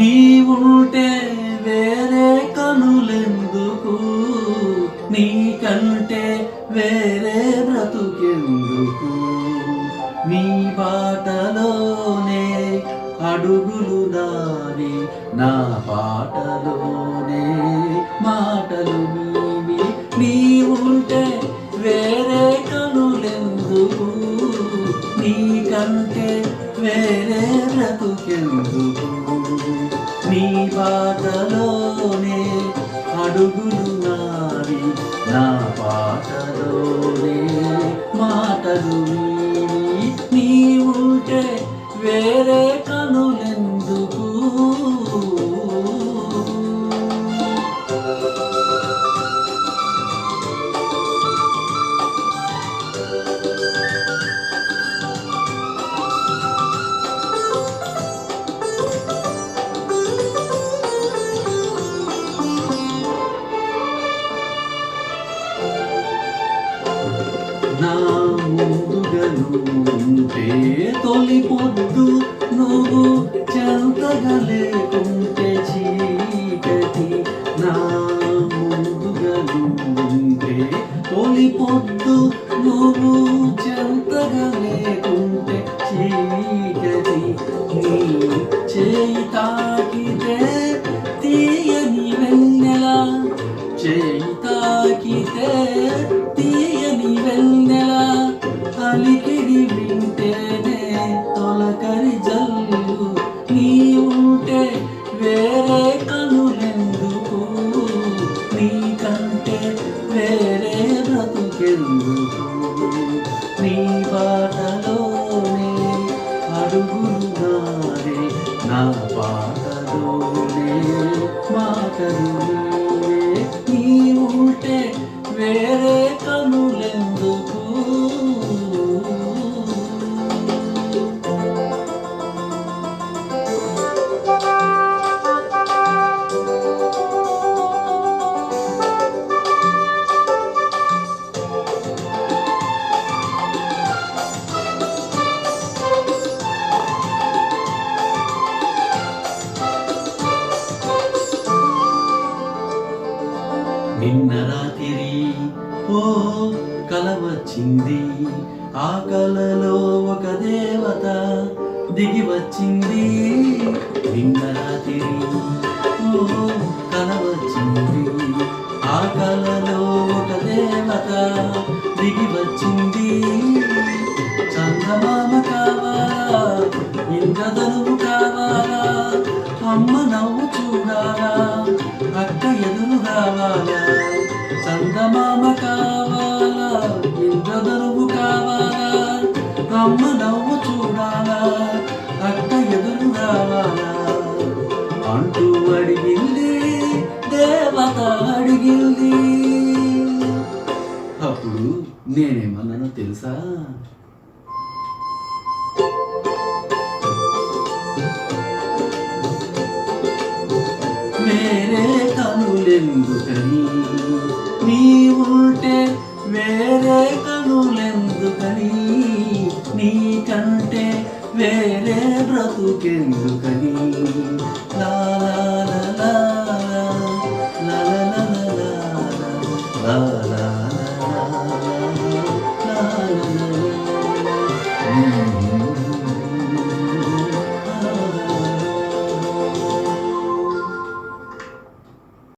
నీవుంటే వేరే కనులెందుకు? నీకంటే వేరే బ్రతుకెందుకు? నీ బాటలోనే అడుగులు దారి నా పాటలోనే మాటలు నీవి. నీవుంటే వేరే కనులెందుకు? నీకంటే వేరే బ్రతుకెందుకు? నీ బాటలోనే అడుగులు నావి నా పాటలోనే మాటలు నీవి. నీవుంటే వేరే నా ముందుగా నువ్వుంటే తొలి పొద్దు నువ్వు చెంతగా లేకుంటే చీకటి. నా ముందుగా నువ్వుంటే తొలి పొద్దు నువ్వు చెంతగా లేకుంటే చీకటి. నీ చేయి తాకితే తీయని వెన్నెల చేయి తాకితే బ్రతుకెందుకు నీ బాటలోనే అడుగులు నా పాటలోనే మాటలు నిన్న రాత్రి ఓ కల వచ్చింది. ఆ కలలో ఒక దేవత దిగి వచ్చింది. నిన్న రాత్రి ఓ కల వచ్చింది. ఆ కలలో ఒక దేవత దిగి వచ్చింది. చందమామ కావాలా? ఇంద్రధనువు కావాలా? అమ్మ నవ్వు చూడాలా? అక్క ఎదురు కావాలా మామ కావాలా? ఇంద్రధనువు కావాలా? అమ్మ నవ్వు చూడాలా? అక్క ఎదురు రావాలా? అంటూ అడిగింది దేవత అడిగింది. అప్పుడు నేనేమన్నానో తెలుసా? వేరే కనులెందుకని నీ ఉంటే వేరే కనులెందుకని నీకంటే వేరే బ్రతుకెందుకని నా